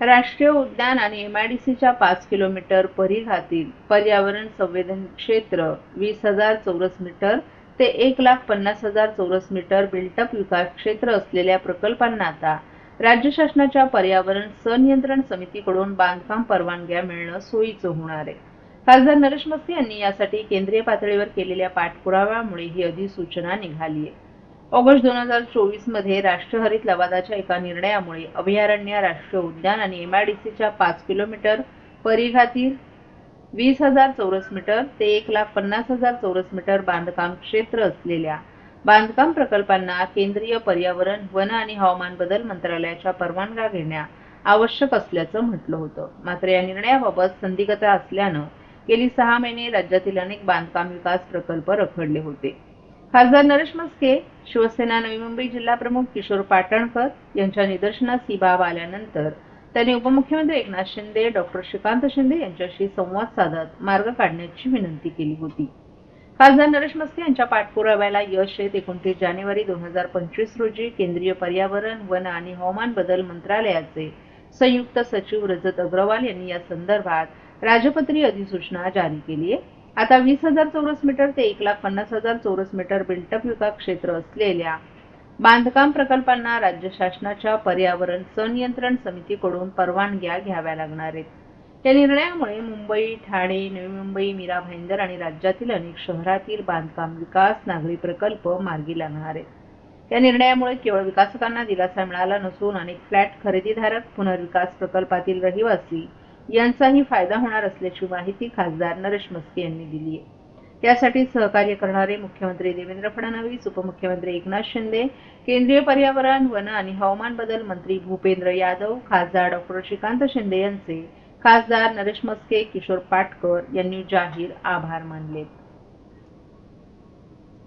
राष्ट्रीय उद्यान आणि एम आय डी सीच्या पाच किलोमीटर परिघातील पर्यावरण संवेदन क्षेत्र वीस हजार चौरस मीटर ते एक लाख पन्नास हजार चौरस मीटर बिल्टअप विकास क्षेत्र असलेल्या प्रकल्पांना आता राज्य शासनाच्या पर्यावरण संनियंत्रण समितीकडून बांधकाम परवानग्या मिळणं सोयीचं होणार आहे. खासदार नरेश मस्ती यांनी यासाठी केंद्रीय पातळीवर केलेल्या पाठपुराव्यामुळे ही अधिसूचना निघाली आहे. ऑगस्ट दोन हजार चोवीसमध्ये राष्ट्रीय हरित लवादाच्या एका निर्णयामुळे अभयारण्य राष्ट्रीय उद्यान आणि एमआयडीसीच्या पाच किलोमीटर परिघातील वीस हजार चौरस मीटर ते एक लाख पन्नास हजार चौरस मीटर बांधकाम क्षेत्र असलेल्या बांधकाम प्रकल्पांना केंद्रीय पर्यावरण वन आणि हवामान बदल मंत्रालयाच्या परवानग्या घेण्या आवश्यक असल्याचं म्हटलं होतं. मात्र या निर्णयाबाबत संदिग्धता असल्यानं गेली सहा महिने राज्यातील अनेक बांधकाम विकास प्रकल्प रखडले होते. खासदार नरेश मस्के शिवसेना नवी मुंबई जिल्हा प्रमुख किशोर पाटणकर यांच्या निदर्शनास ही बाब आल्यानंतर त्यांनी उपमुख्यमंत्री एकनाथ शिंदे डॉक्टर श्रीकांत शिंदे यांच्याशी संवाद साधत मार्ग काढण्याची विनंती केली होती. खासदार नरेश मस्के यांच्या पाठपुराव्याला यश येत एकोणतीस जानेवारी दोन हजार पंचवीस रोजी केंद्रीय पर्यावरण वन आणि हवामान बदल मंत्रालयाचे संयुक्त सचिव रजत अग्रवाल यांनी या संदर्भात राजपत्री अधिसूचना जारी केली आहे. आता वीस हजार चौरस मीटर ते एक लाख पन्नास हजार चौरस मीटर बिल्टअप विकास क्षेत्र असलेल्या बांधकाम प्रकल्पांना राज्य शासनाच्या पर्यावरण संनियंत्रण समितीकडून परवानग्या घ्याव्या लागणार आहेत. या निर्णयामुळे मुंबई ठाणे नवी मुंबई मीरा भाईंदर आणि राज्यातील अनेक शहरातील बांधकाम विकास नागरी प्रकल्प मार्गी लागणार आहेत. या निर्णयामुळे केवळ विकासकांना दिलासा मिळाला नसून अनेक फ्लॅट खरेदीधारक पुनर्विकास प्रकल्पातील रहिवासी यांचाही फायदा होणार असल्याची माहिती खासदार नरेश मस्के यांनी दिली आहे. यासाठी सहकार्य करणारे मुख्यमंत्री देवेंद्र फडणवीस उपमुख्यमंत्री एकनाथ शिंदे केंद्रीय पर्यावरण वन आणि हवामान बदल मंत्री भूपेंद्र यादव खासदार डॉक्टर श्रीकांत शिंदे यांचे खासदार नरेश मस्के किशोर पाटकर यांनी जाहीर आभार मानले.